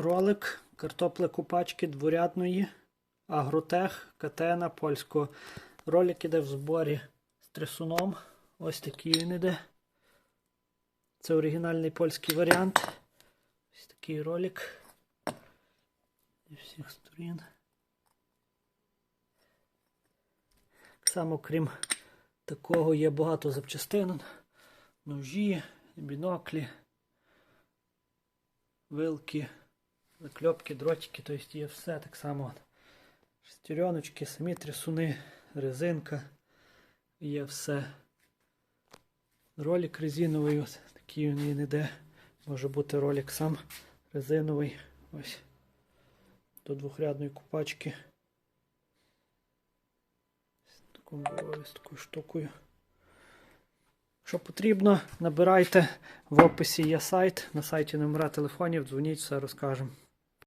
ролик картопли купачки дворядної Агротех Катена польського. Ролик іде в зборі з трясуном. Ось такий він іде. Це оригінальний польський варіант. Ось такий ролик. Зі всіх сторін. Само, крім такого, є багато запчастин. Ножі, біноклі, вилки, закльопки, дротики, тобто є все так само. Шестереночки, самі трясуни, резинка. Є все. Ролик резиновий, ось такий він іде. Може бути ролик сам резиновий. Ось. До двохрядної купачки. З ось такою штукою. Що потрібно, набирайте в описі є сайт. На сайті номера телефонів, дзвоніть, все розкажемо.